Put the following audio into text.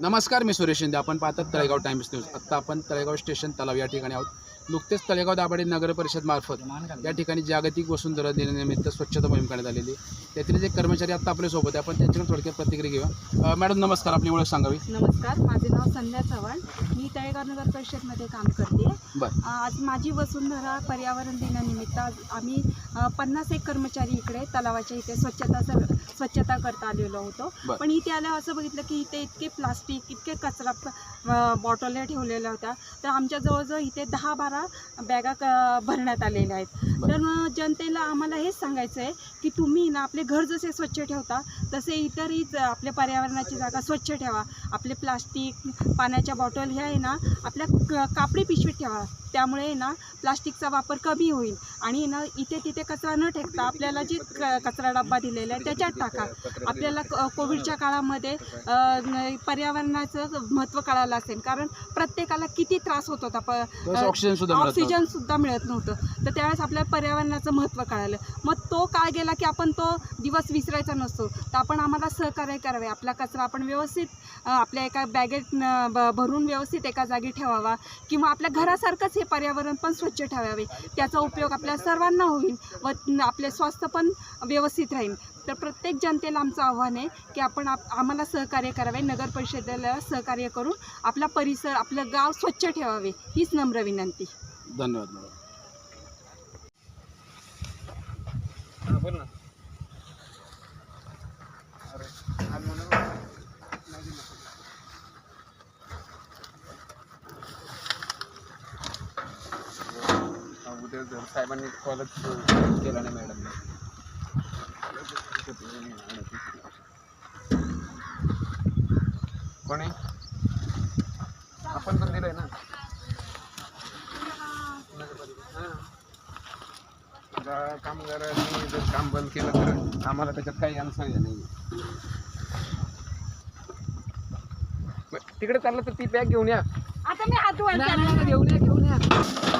नमस्कार मी सुरेश शिंदे. आपण पाहतात तळेगाव टाइम्स न्यूज. आत्ता आपण तळेगाव स्टेशन तलाव या ठिकाणी आहोत. नुकतेच तळेगाव दाभाडे नगर परिषद मार्फत या ठिकाणी जागतिक वसुंधरा दिनानिमित्त स्वच्छता मोहीम करण्यात आलेली त्यातील जे कर्मचारी आत्ता आपल्यासोबत आहे आपण त्यांच्याकडे थोडक्यात प्रतिक्रिया घेऊया. मॅडम नमस्कार. आपली ओळख सांगावी. नमस्कार. माझे नाव संध्या चव्हाण. मी तळेगाव नगर परिषदमध्ये काम करते. आज माझी वसुंधरा पर्यावरण दिनानिमित्त आम्ही पन्नास एक कर्मचारी इकडे तलावाच्या इथे स्वच्छता स्वच्छता करता आलेलो होतो. पण इथे आल्यावर असं बघितलं की इथे इतके प्लास्टिक इतके कचरा अ, बॉटल्या ठेवलेल्या होत्या. तर आमच्या जवळजवळ इथे दहा बारा बॅगा क भरण्यात आलेल्या आहेत. तर जनतेला आम्हाला हेच सांगायचं आहे की तुम्ही ना आपले घर जसे स्वच्छ ठेवता तसे इतरही आपल्या पर्यावरणाची जागा स्वच्छ ठेवा. आपले प्लास्टिक पाण्याच्या बॉटल ह्या आहे ना आपल्या क कापडी पिशवीत ठेवा. त्यामुळे ना प्लास्टिकचा वापर कमी होईल. आणि ना इथे तिथे कचरा न फेकता आपल्याला जे क कचरा डब्बा दिलेला आहे त्याच्यात टाका. आपल्याला कोविडच्या काळामध्ये पर्यावरणाचं महत्त्व कळालं असेल. कारण प्रत्येकाला किती त्रास होत होता प ऑक्सिजन सुद्धा मिळत नव्हतं. तर त्यावेळेस आपल्या पर्यावरणाचं महत्त्व कळालं. मग तो काळ गेला की आपण तो दिवस विसरायचा नसतो. तर आपण आम्हाला सहकार्य करावे. आपला कचरा आपण व्यवस्थित आपल्या एका बॅगेत भरून व्यवस्थित एका जागी ठेवावा. किंवा आपल्या घरासारखंच हे पर्यावरण पण स्वच्छ ठेवावे. त्याचा उपयोग आपल्या सर्वांना होईल व आपले स्वास्थ्य पण व्यवस्थित राहील. तर प्रत्येक जनतेला आमचं आव्हान आहे की आपण आप आम्हाला सहकार्य करावे नगर परिषदेला सहकार्य करून आपला परिसर आपलं गाव स्वच्छ ठेवावे हीच नम्र विनंती. धन्यवाद मॅडम. जर साहेबांनी कॉलच केला नाही मॅडम कोणी? आपण पण दिलंय ना. हां. जर कामगारांनी जर काम बंद केलं तर आम्हाला त्याच्यात काही अन्सर नाही तिकडे चाललं तर ती बॅग घेऊन या. आता मी हात घेऊन या घेऊन या.